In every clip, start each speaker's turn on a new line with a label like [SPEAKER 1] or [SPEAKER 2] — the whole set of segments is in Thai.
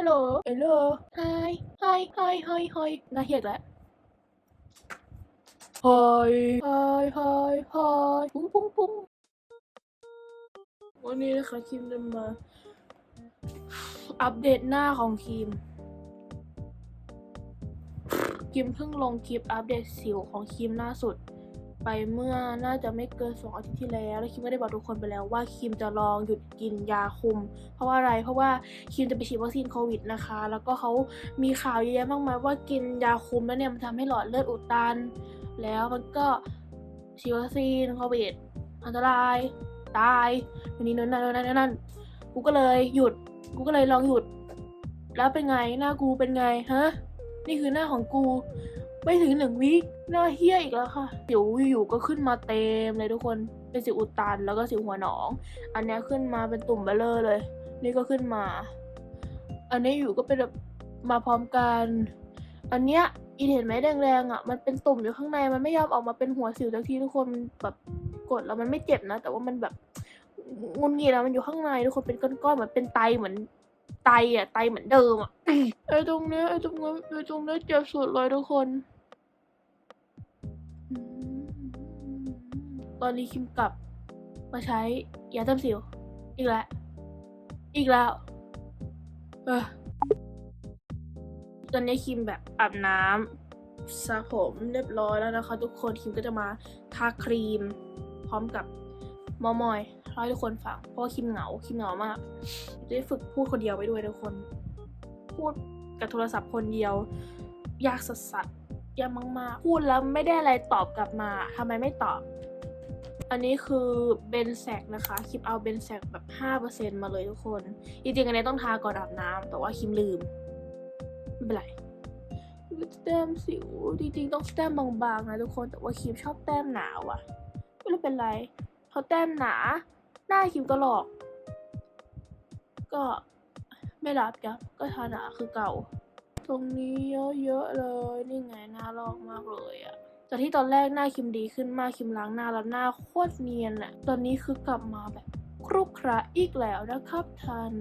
[SPEAKER 1] ฮัลโหลฮัลโหลไฮไฮไฮไฮไฮน่าเฮียแล้วไฮไฮไฮไฮปุ้งปุ้งปุ้งวันนี้นะคะคิมจะมา อัปเดตหน้าของคิมคิมเพิ่งลงคลิปอัปเดตสิวของคิมล่าสุด ไปเมื่อน่าจะไม่เกินสองอาทิตย์ที่แล้วแล้วคิมก็ได้บอกทุกคนไปแล้วว่าคิมจะลองหยุดกินยาคุม เพราะว่าอะไรเพราะว่าคิมจะไปฉีดวัคซีนโควิดนะคะ แล้วก็เขามีข่าวเยอะแยะมากมายว่ากินยาคุมแล้วเนี่ยมันทำให้หลอดเลือดอุดตัน แล้วมันก็ฉีดวัคซีนโควิดอันตรายตายอันนี้นั่นนั่นนั่นนั่นนั่นกูก็เลยหยุด กูก็เลยลองหยุด แล้วเป็นไงหน้ากูเป็นไงฮะ นี่คือหน้าของกู ไม่ถึงหนึ่งวิหน้าเฮี้ยอีกแล้วค่ะสิวอยู่ก็ขึ้นมาเต็มเลยทุกคนเป็นสิวอุดตันแล้วก็สิวหัวหนอง อันเนี้ยขึ้นมาเป็นตุ่มเบลเลอร์เลย นี่ก็ขึ้นมา อันนี้อยู่ก็เป็นแบบมาพร้อมกัน อันเนี้ยอีเห็นไหมแดงๆอะมันเป็นตุ่มอยู่ข้างในมันไม่ยอมออกมาเป็นหัวสิวสักทีทุกคนแบบกดแล้วมันไม่เจ็บนะ แต่ว่ามันแบบงุนงีแล้วมันอยู่ข้างในทุกคนเป็นก้อนๆเหมือนเป็นไตเหมือน ไตอะไตเหมือนเดิมอะไอ้ตรงเนี้ยไอ้ตรงเนี้ยไอ้ตรงเนี้ยเจ็บสุดเลยทุกคนอืมตอนนี้คิมกลับ มาใช้ยาต้มสิว อีกแล้ว อีกแล้ว เออตอนนี้คิมแบบอาบน้ำสระผมเรียบร้อยแล้วนะคะ ทุกคนคิมก็จะมาทาครีม พร้อมกับมอมอยเล่าให้ทุกคนฟัง เพราะว่าคิมเหงา คิมเหงามาก จะได้ฝึกพูดคนเดียวไปด้วยทุกคน พูดกับโทรศัพท์คนเดียว ยากสัสสัสยากมากๆ พูดแล้วไม่ได้อะไรตอบกลับมาทำไมไม่ตอบ อันนี้คือเบนแซกนะคะ คิมเอาเบนแซกแบบ 5%มาเลยทุกคน จริงๆอันนี้ต้องทาก่อนอาบน้ำแต่ว่าคิมลืม ไม่เป็นไรแต้มสิว จริงๆ ต้องแต้มบางๆนะทุกคน แต่ว่าคิมชอบแต้มหนาว่ะ ไม่รู้เป็นไร เขาแต้มหนา หน้าคิมก็หลอก ก็ไม่รับจ้ะก็ทานาคือเก่า ตรงนี้เยอะๆเลย นี่ไงหน้าลอกมากเลยอะจากที่ตอนแรกหน้าคิมดีขึ้นมากคิมล้างหน้าแล้วหน้าโคตรเนียนอะตอนนี้คือกลับมาแบบครุขระอีกแล้วนะครับท่าน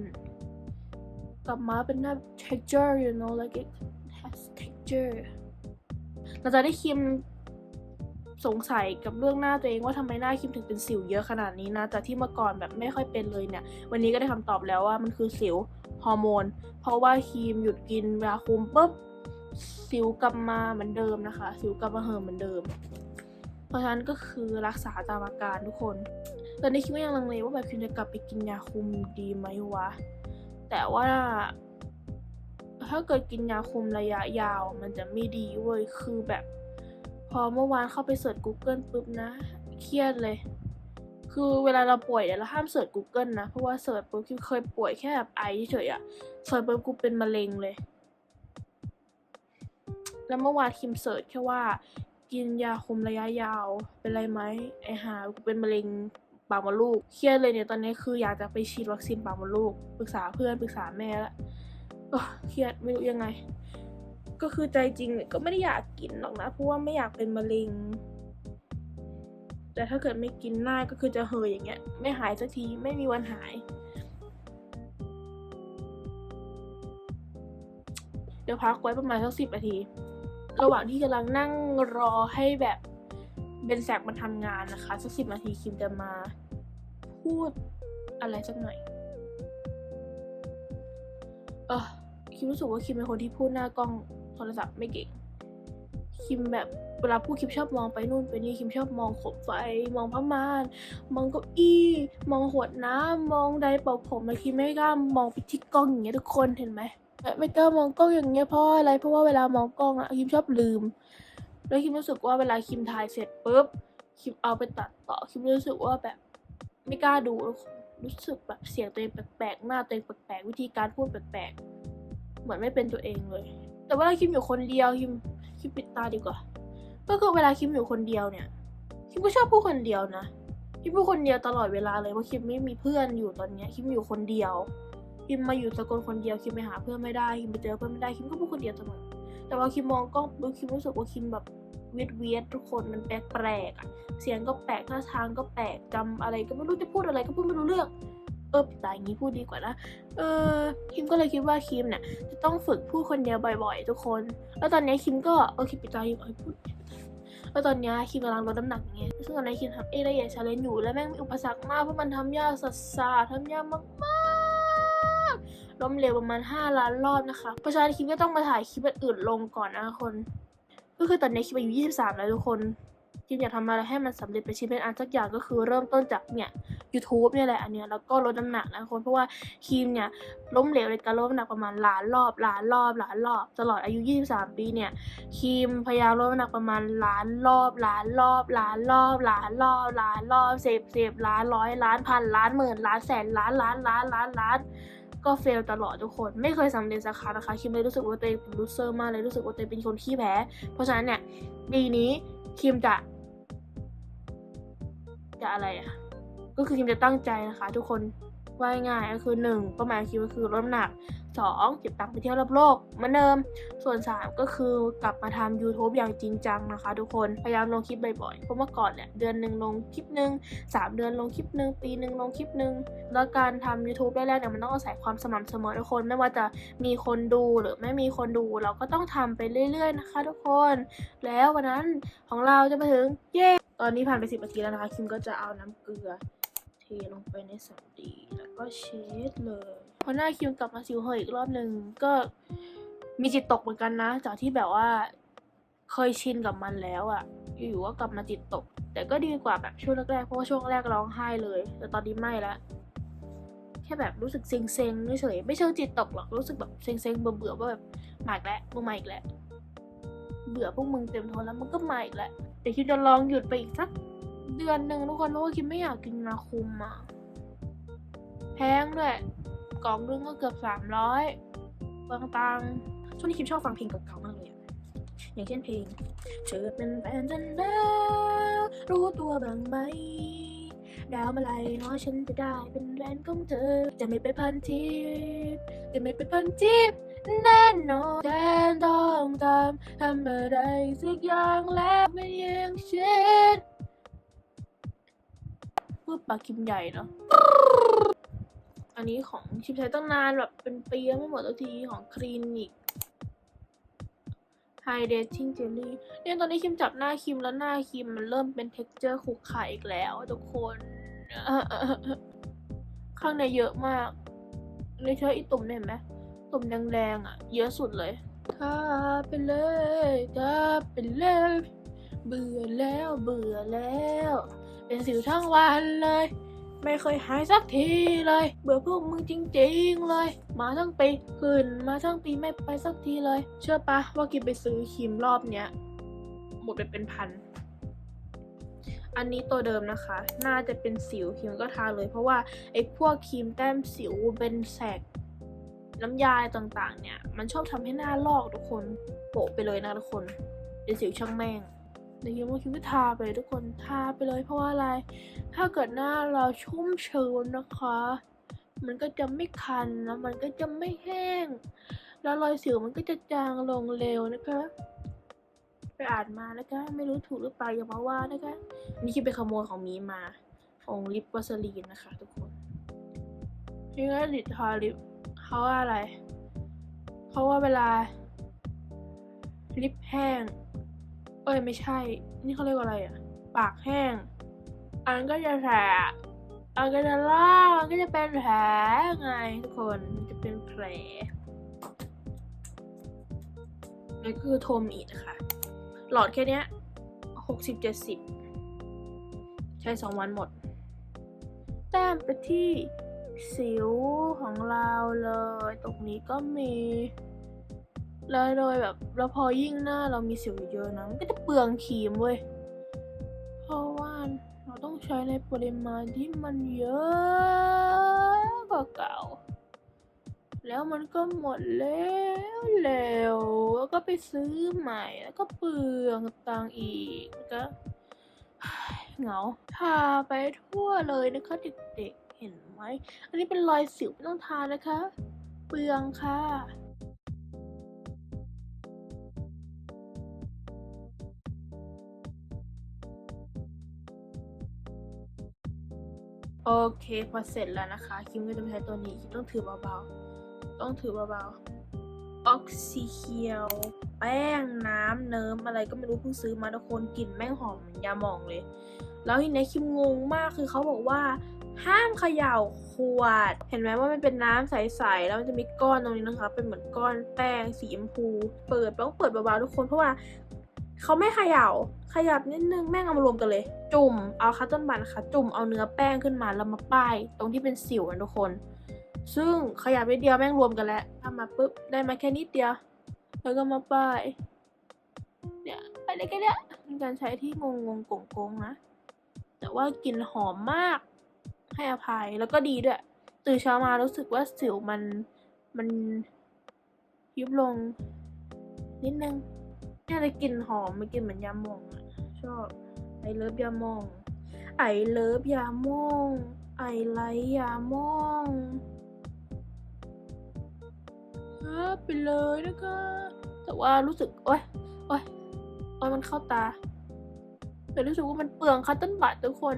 [SPEAKER 1] กลับมาเป็นหน้า texture you know like it has texture หลังจากที่คิม สงสัยกับเรื่องหน้าตัวเองว่าทำไมหน้าคิมถึงเป็นสิวเยอะขนาดนี้นะจากที่เมื่อก่อนแบบไม่ค่อยเป็นเลยเนี่ย วันนี้ก็ได้คำตอบแล้วว่ามันคือสิวฮอร์โมน เพราะว่าครีมหยุดกินยาคุมปุ๊บสิวกลับมาเหมือนเดิมนะคะ สิวกลับมาเหิมเหมือนเดิม เพราะฉะนั้นก็คือรักษาตามอาการทุกคนตอนนี้คิดว่ายังลังเลว่าแบบคิมจะกลับไปกินยาคุมดีไหมวะ แต่ว่าถ้าเกิดกินยาคุมระยะยาวมันจะไม่ดีเว้ย คือแบบ พอเมื่อวานเข้าไปเสิร์ช Google ปุ๊บนะ เครียดเลย คือเวลาเราป่วยเนี่ยเราห้ามเสิร์ช Google นะ เพราะว่าเสิร์ชปุ๊บคิมเคยป่วยแค่แบบไอเฉยอะเสิร์ชปุ๊บกูเป็นมะเร็งเลย แล้วเมื่อวานคิมเสิร์ชแค่ว่า กินยาคุมระยะยาว เป็นไรไหมไอหากูเป็นมะเร็งปากมดลูก เครียดเลยเนี่ยตอนนี้คืออยากจะไปฉีดวัคซีนปากมดลูก ปรึกษาเพื่อนปรึกษาแม่ล้วโอ้เครียดไม่รู้ยังไง ก็คือใจจริงเนี่ยก็ไม่ได้อยากกินหรอกนะเพราะว่าไม่อยากเป็นมะเร็ง แต่ถ้าเกิดไม่กินหน้าก็คือจะเฮยอย่างเงี้ย ไม่หายสักทีไม่มีวันหาย เดี๋ยวพักไว้ประมาณสักสิบนาที ระหว่างที่กำลังนั่งรอให้แบบเบนแซกมาทำงานนะคะ สักสิบนาทีคิมจะมา พูดอะไรสักหน่อย เออคิมรู้สึกว่าคิมเป็นคนที่พูดหน้ากล้อง โทรศัพท์ไม่เก่ง คิมแบบเวลาพูดคิมชอบมองไปนู่นไปนี่คิมชอบมองโขมไฟ มองผ้าม่าน มองเก้าอี้ มองขวดน้ำมองไดร์เป่าผมแล้วคิมไม่กล้ามองไปที่กล้องอย่างเงี้ยทุกคนเห็นไหมไม่กล้ามองกล้องอย่างเงี้ยเพราะอะไรเพราะว่าเวลามองกล้องอะคิมชอบลืม แล้วคิมรู้สึกว่าเวลาคิมถ่ายเสร็จปุ๊บคิมเอาไปตัดต่อคิมรู้สึกว่าแบบไม่กล้าดูรู้สึกแบบเสียงตัวเองแปลกๆหน้าตัวเองแปลกๆวิธีการพูดแปลกๆเหมือนไม่เป็นตัวเองเลย แต่เวลาคิมอยู่คนเดียวคิมคิมปิดตาดีกว่า ก็คือเวลาคิมอยู่คนเดียวเนี่ยคิมก็ชอบพูดคนเดียวนะคิมพูดคนเดียวตลอดเวลาเลยเพราะคิมไม่มีเพื่อนอยู่ตอนเนี้ยคิมอยู่คนเดียวคิมมาอยู่สกลคนเดียวคิมไปหาเพื่อนไม่ได้คิมไปเจอเพื่อนไม่ได้คิมก็พูดคนเดียวเสมอแต่ว่าคิมมองกล้องปุ๊บคิมรู้สึกว่าคิมแบบเวียดเวียดทุกคนมันแปลกๆอะเสียงก็แปลกท่าทางก็แปลกจำอะไรก็ไม่รู้จะพูดอะไรก็พูดไม่รู้เรื่อง เออปิดตาอย่างนี้พูดดีกว่านะ เออคิมก็เลยคิดว่าคิมเนี่ยจะต้องฝึกพูดคนเดียวบ่อยๆ ทุกคน แล้วตอนนี้คิมก็โอเคปิดตาอยู่เอาพูดแล้วตอนนี้คิมกำลังลดน้ำหนักไงซึ่งตอนนี้คิมทำเอไดเอทชาเลนจ์อยู่แล้วแม่งมีอุปสรรคมากเพราะมันทำยากสัสสาทำยากมากๆล้มเหลวประมาณ 5 ล้านรอบนะคะเพราะฉะนั้นคิมก็ต้องมาถ่ายคลิปอื่นลงก่อนนะคน ก็คือตอนนี้คิมอายุ 23 แล้วทุกคนคิมอยากทำอะไรให้มันสำเร็จเป็นชิ้นเป็นอันสักอย่างก็คือเริ่มต้นจากเนี่ย YouTube เนี่ยแหละอันเนี้ยแล้วก็ลดน้ำหนักนะทุกคนเพราะว่าคิมเนี่ยล้มเหลวในการลดน้ำหนักประมาณล้านรอบล้านรอบล้านรอบ ตลอดอายุ 23 ปีเนี่ยคิมพยายามลดน้ำหนักประมาณล้านรอบล้านรอบล้านรอบล้านรอบล้านรอบเสิบสิบล้านร้อยล้านพันล้านหมื่นล้านแสนล้านล้านล้านล้านล้านก็เฟลตลอดทุกคนไม่เคยสำเร็จสักครั้งนะคะคิมเลยรู้สึกว่าตัวเองเป็นลูเซอร์มากเลยรู้สึกว่าตัวเองเป็นคนขี้แพ้ เพราะฉะนั้นเนี่ยปีนี้คิมจะจะอะไรอะ ก็คือคิมจะตั้งใจนะคะ ทุกคนว่าง่ายก็คือหนึ่งเป้าหมายคิมก็คือลดน้ำหนักสองเก็บตังค์ไปเที่ยวรอบโลกเหมือนเดิม ส่วนสามก็คือกลับมาทำ YouTube อย่างจริงจังนะคะ ทุกคนพยายามลงคลิปบ่อยๆเพราะเมื่อก่อนเนี่ยเดือนหนึ่งลงคลิปหนึ่งสามเดือนลงคลิปหนึ่งปีหนึ่งลงคลิปหนึ่งแล้วการทำ YouTube แรกๆเนี่ยมันต้องอาศัยความสม่ำเสมอทุกคนไม่ว่าจะมีคนดูหรือไม่มีคนดูเราก็ต้องทำไปเรื่อยๆนะคะ ทุกคน แล้ววันนั้นของเราจะมาถึงเย้ตอนนี้ผ่านไปสิบนาทีแล้วนะคะคิมก็จะเอาน้ำเกลือ ลงไปในสำลีแล้วก็เช็ดเลย พอหน้าคิมกลับมาสิวเหยอีกรอบหนึ่งก็มีจิตตกเหมือนกันนะ จากที่แบบว่าเคยชินกับมันแล้วอะอยู่ๆก็กลับมาจิตตก แต่ก็ดีกว่าแบบช่วงแรกๆ เพราะว่าช่วงแรกร้องไห้เลย แต่ตอนนี้ไม่ละ แค่แบบรู้สึกเซ็งๆเฉยๆไม่เชิงจิตตกหรอกรู้สึกแบบเซ็งๆเบื่อๆว่าแบบมาอีกแล้วมึงมาอีกแล้วเบื่อพวกมึงเต็มทนแล้วมันก็มาอีกแล้วเดี๋ยวคิมจะลองหยุดไปอีกสัก เดือนหนึ่งทุกคนเพราะว่าคิมไม่อยากกินนาคุมอะ แพงด้วยกล่องนึงก็เกือบสามร้อยเปลืองตังช่วงนี้คิมชอบฟังเพลงเก่าๆมากเลยอย่างเช่นเพลงเธอเป็นแฟนฉันแล้วรู้ตัวบ้างไหมดาวมาลัยน้อยฉันจะได้เป็นแฟนของเธอ จะไม่ไปพันทิปจะไม่ไปพันทิปแน่นอนแทนต้องทำทำอะไรสักอย่างแล้วไม่ยังเช่น พูดปากคิมใหญ่เนาะอันนี้ของชิมใช้ตั้งนานแบบเป็นปีไม่หมดสักทีของคลินิก Hydrating Jelly เนี่ยตอนนี้คิมจับหน้าคิมแล้วหน้าคิมมันเริ่มเป็น texture ขรุขระอีกแล้วทุกคน ข้างในเยอะมากเลยเชื่ออีตุ่มเนี่ยเห็นไหมตุ่มแดงๆอะ เยอะสุดเลยทาไปเลยทาไปเลย เบื่อแล้วเบื่อแล้ว เป็นสิวทั้งวันเลย ไม่เคยหายสักทีเลย เบื่อพวกมึงจริงๆเลย มาทั้งปีขึ้นมาทั้งปีไม่ไปสักทีเลย เชื่อปะว่ากินไปซื้อครีมรอบเนี้ยหมดไปเป็นพัน อันนี้ตัวเดิมนะคะ น่าจะเป็นสิวครีมก็ทาเลย เพราะว่าไอ้พวกครีมแต้มสิวเป็นแสกน้ำยาต่างๆ เนี่ย มันชอบทำให้หน้าลอกทุกคนโปะไปเลยนะทุกคนเป็นสิวช่างแม่ง เดี๋ยวคิมว่าคิมก็ทาไปเลยทุกคนทาไปเลยเพราะว่าอะไร ถ้าเกิดหน้าเราชุ่มชื้นนะคะ มันก็จะไม่คันแล้วมันก็จะไม่แห้ง แล้วรอยสิวมันก็จะจางลงเร็วนะคะไปอ่านมานะคะไม่รู้ถูกหรือเปล่าอย่ามาว่านะคะนี่คิดไปขโมยของมีมาของลิปวัสลีนนะคะทุกคนนี่ก็ลิปทาลิปเขาว่าอะไรเขาว่าเวลาลิปแห้ง เอ้ยไม่ใช่ นี่เขาเรียกว่าอะไรอะปากแห้ง อันก็จะแผลอันก็จะลากอันก็จะเป็นแผลไงทุกคนมันจะเป็นแผลนี่คือโทมอีดนะคะหลอดแค่เนี้ยหกสิบเจ็ดสิบใช้สองวันหมด แต้มไปที่สิวของเราเลย ตรงนี้ก็มี แล้วโดยแบบแล้วพอยิ่งหน้าเรามีสิวเยอะนะมันก็จะเปลืองครีมเว้ยเพราะว่าเราต้องใช้ในปริมาณที่มันเยอะกว่าเก่า แล้วมันก็หมดแล้วแล้วแล้วก็ไปซื้อใหม่แล้วก็เปลืองตังอีกก็เหงาทาไปทั่วเลยนะคะเด็กๆเห็นไหม อันนี้เป็นรอยสิวไม่ต้องทานะคะ เปลืองค่ะ โอเคพอเสร็จแล้วนะคะ คิมก็จะใช้ตัวนี้ คิมต้องถือเบาๆ ต้องถือเบาๆ ออกซิเคียว แป้งน้ำเนิ้มอะไรก็ไม่รู้เพิ่งซื้อมาทุกคนกลิ่นแม่งหอมเหมือนยาหมองเลย แล้วทีนี้คิมงงมากคือเขาบอกว่า ห้ามเขย่าขวด เห็นไหมว่ามันเป็นน้ำใสๆ แล้วมันจะมีก้อนตรงนี้นะคะ เป็นเหมือนก้อนแป้งสีชมพู เปิดต้องเปิดเบาๆทุกคนเพราะว่า เขาไม่เขย่าขยับนิดนึงแม่งเอามารวมกันเลย จุ่มเอาคัตเติ้ลบันค่ะ จุ่มเอาเนื้อแป้งขึ้นมาแล้วมาป้าย ตรงที่เป็นสิวนะทุกคน ซึ่งขยับนิดเดียวแม่งรวมกันแล้วทำมาปุ๊บได้มาแค่นิดเดียว แล้วก็มาป้ายเนี่ยไปได้แค่เนี้ยเป็นการใช้ที่งงงๆโกงๆนะ แต่ว่ากลิ่นหอมมากให้อภัยแล้วก็ดีด้วย ตื่นเช้ามารู้สึกว่าสิวมันมันยุบลงนิดนึง น่าจะกลิ่นหอมมันกลิ่นเหมือนยาหม่องอะชอบไอเลิฟยาหม่อง ไอเลิฟยาหม่องไอไลยาหม่องครับไปเลยนะคะแต่ว่ารู้สึกโอ๊ยโอ๊ยโอ๊ยมันเข้าตา แต่รู้สึกว่ามันเปลืองคัตเติ้ลบัตทุกคน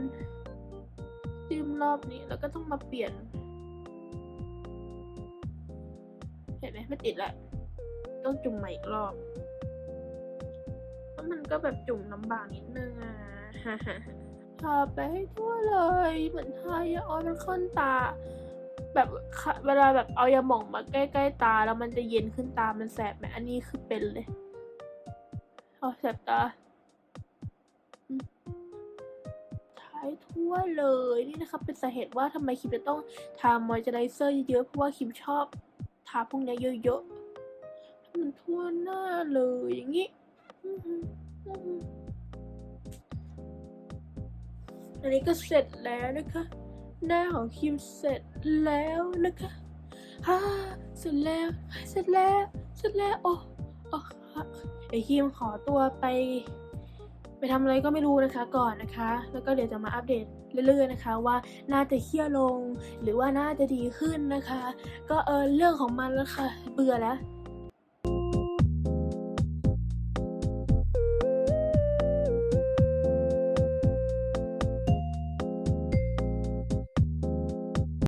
[SPEAKER 1] จิ้มรอบนี้แล้วก็ต้องมาเปลี่ยน เห็นไหมไม่ติดละ ต้องจุ่มใหม่อีกรอบ มันก็แบบจุ่มลำบากนิดนึงอะทาไปให้ทั่วเลย เหมือนทายาออยมันขึ้นตา แบบเวลาแบบเอายาหม่องมาใกล้ๆตา แล้วมันจะเย็นขึ้นตา มันแสบไหมอันนี้คือเป็นเลยเอาแสบตาท้าทั่วเลยนี่นะครับเป็นสาเหตุว่าทำไมคิมจะต้องทามอยเจอไรเซอร์เยอะๆเพราะว่าคิมชอบทาพวกเนี้ยเยอะๆมันทั่วหน้าเลยอย่างนี้ อันนี้ก็เสร็จแล้วนะคะ หน้าของคิมเสร็จแล้วนะคะฮ่าเสร็จแล้ว เสร็จแล้ว เสร็จแล้ว โอ้โอ้ค่ะไอคิมขอตัวไป ไปทำอะไรก็ไม่รู้นะคะก่อนนะคะ แล้วก็เดี๋ยวจะมาอัปเดตเรื่อยๆนะคะ ว่าน่าจะเครียดลง หรือว่าน่าจะดีขึ้นนะคะ ก็เออเรื่องของมันแล้วค่ะ เบื่อแล้ว